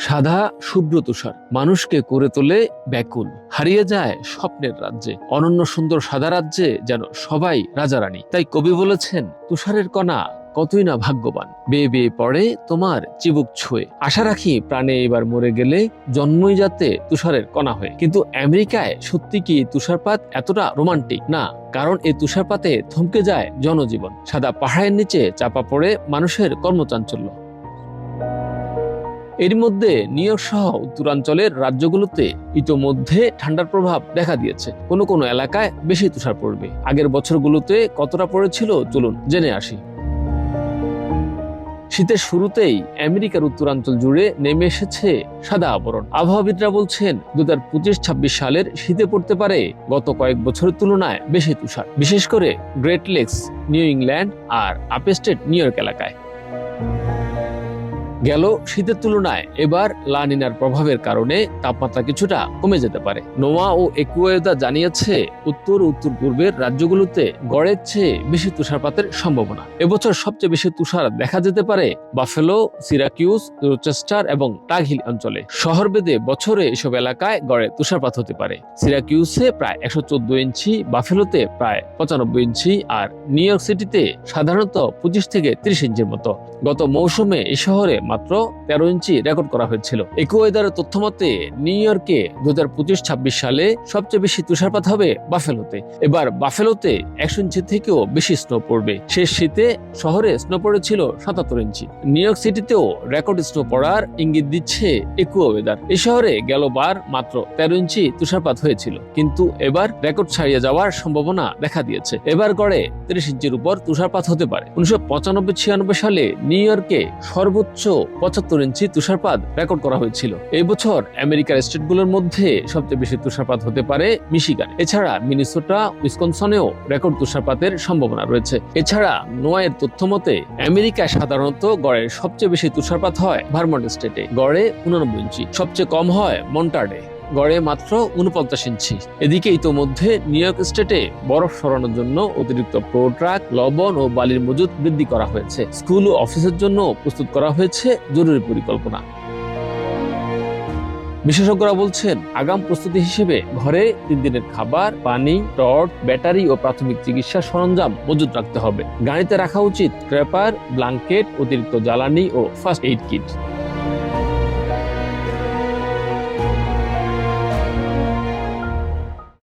সাদা শুভ্র তুষার। মানুষকে করে তোলে ব্যাকুল। হারিয়ে যায় স্বপ্নের রাজ্যে। অনন্য সুন্দর সাদা রাজ্যে যেন সবাই রাজারানী। তাই কবি বলেছেন, তুষারের কণা কতই না ভাগ্যবান। বেয়ে বেয়ে পড়ে তোমার চিবুক ছুঁয়ে। আশা রাখি প্রাণে এবার মরে গেলে জন্মই যাতে তুষারের কণা হয়ে। কিন্তু আমেরিকায় সত্যি কি তুষারপাত এতটা রোমান্টিক? না, কারণ এই তুষারপাতে থমকে যায় জনজীবন। সাদা পাহাড়ের নিচে চাপা পড়ে মানুষের কর্মচাঞ্চল্য। এর মধ্যে নিউ সহ উত্তরাঞ্চলের রাজ্যগুলোতে ইতোমধ্যে ঠান্ডার প্রভাব দেখা দিয়েছে। কোনো কোনো এলাকায় বেশি তুষার পড়বে। আগের বছরগুলোতে কতটা পড়েছিল চলুন জেনে আসি। শীতের শুরুতেই আমেরিকার উত্তরাঞ্চল জুড়ে নেমে এসেছে সাদা আবরণ। আবহাওয়াবিদরা বলছেন দু হাজার পঁচিশ ছাব্বিশ সালের শীতে পড়তে পারে গত কয়েক বছরের তুলনায় বেশি তুষার। বিশেষ করে গ্রেট লেকস, নিউ ইংল্যান্ড আর আপেস্টেট নিউ ইয়র্ক এলাকায়। গেল শীতের তুলনায়। এবার লানিনার প্রভাবের কারণে তাপমাত্রা কিছুটা কমে যেতে পারে। নোয়া ও একুয়েদা জানিয়েছে, উত্তর উত্তর পূর্বের রাজ্যগুলোতে গড়ের চেয়ে বেশি তুষারপাতের সম্ভাবনা। এবছর সবচেয়ে বেশি তুষার দেখা যেতে পারে বাফেলো, সিরাকিউস, রোচেস্টার এবং টাগহিল অঞ্চলে। শহর বেদে বছরে এসব এলাকায় গড়ে তুষারপাত হতে পারে। সিরাকিউসে প্রায় একশো চোদ্দ ইঞ্চি, বাফেলোতে প্রায় পঁচানব্বই ইঞ্চি আর নিউ ইয়র্ক সিটিতে সাধারণত পঁচিশ থেকে ত্রিশ ইঞ্চির মতো। গত মৌসুমে এই শহরে মাত্র তেরো ইঞ্চি রেকর্ড করা হয়েছিল। একুয়েদারের তথ্য মতে নিউ ইয়র্কে দু হাজার পঁচিশ ছাব্বিশ সালে সবচেয়ে বেশি তুষারপাত হবে বাফেলোতে। এবার বাফেলোতে একশো ইঞ্চি থেকেও বেশি স্নো পড়বে। শেষ শীতে শহরে স্নো পড়েছিল সাতাত্তর ইঞ্চি। নিউ ইয়র্ক সিটিতেও রেকর্ড স্নো পড়ার ইঙ্গিত দিচ্ছে একুয়া ওয়েদার এই শহরে গেল বার মাত্র তেরো ইঞ্চি তুষারপাত হয়েছিল। কিন্তু এবার রেকর্ড ছাড়িয়ে যাওয়ার সম্ভাবনা দেখা দিয়েছে। এবার গড়ে তিরিশ ইঞ্চির উপর তুষারপাত হতে পারে। উনিশশো পঁচানব্বই ছিয়ানব্বই সালে নিউ ইয়র্কে সর্বোচ্চ পঁচাত্তর ইঞ্চি তুষারপাত রেকর্ড করা হয়েছিল। এই বছর আমেরিকার স্টেটগুলোর মধ্যে সবচেয়ে বেশি তুষারপাত হতে পারে মিশিগান। এছাড়া মিনিসোটা, উইসকনসনেও রেকর্ড তুষারপাতের সম্ভাবনা রয়েছে। এছাড়া নোয়ের তথ্য মতে, আমেরিকায় সাধারণত গড়ের সবচেয়ে বেশি তুষারপাত হয় ভারমন্ট স্টেটে। গড়ে উনানব্বই ইঞ্চি। সবচেয়ে কম হয় মন্টার্ডে। গড়ে মাত্র উনপঞ্চাশ ইঞ্চি। এদিকে ইতোমধ্যে নিউ ইয়র্ক স্টেটে বরফ সরানোর জন্য অতিরিক্ত প্রো ট্রাক লবণ ও বালির মজুদ বৃদ্ধি করা হয়েছে। স্কুল ও অফিসের জন্য প্রস্তুত করা হয়েছে জরুরি পরিকল্পনা। বিশেষজ্ঞরা বলছেন, আগাম প্রস্তুতি হিসেবে ঘরে তিন দিনের খাবার, পানি, টর্চ, ব্যাটারি ও প্রাথমিক চিকিৎসা সরঞ্জাম মজুত রাখতে হবে। গাড়িতে রাখা উচিত ক্রেপার ব্লাঙ্কেট, অতিরিক্ত জ্বালানি ও ফার্স্ট এইড কিট।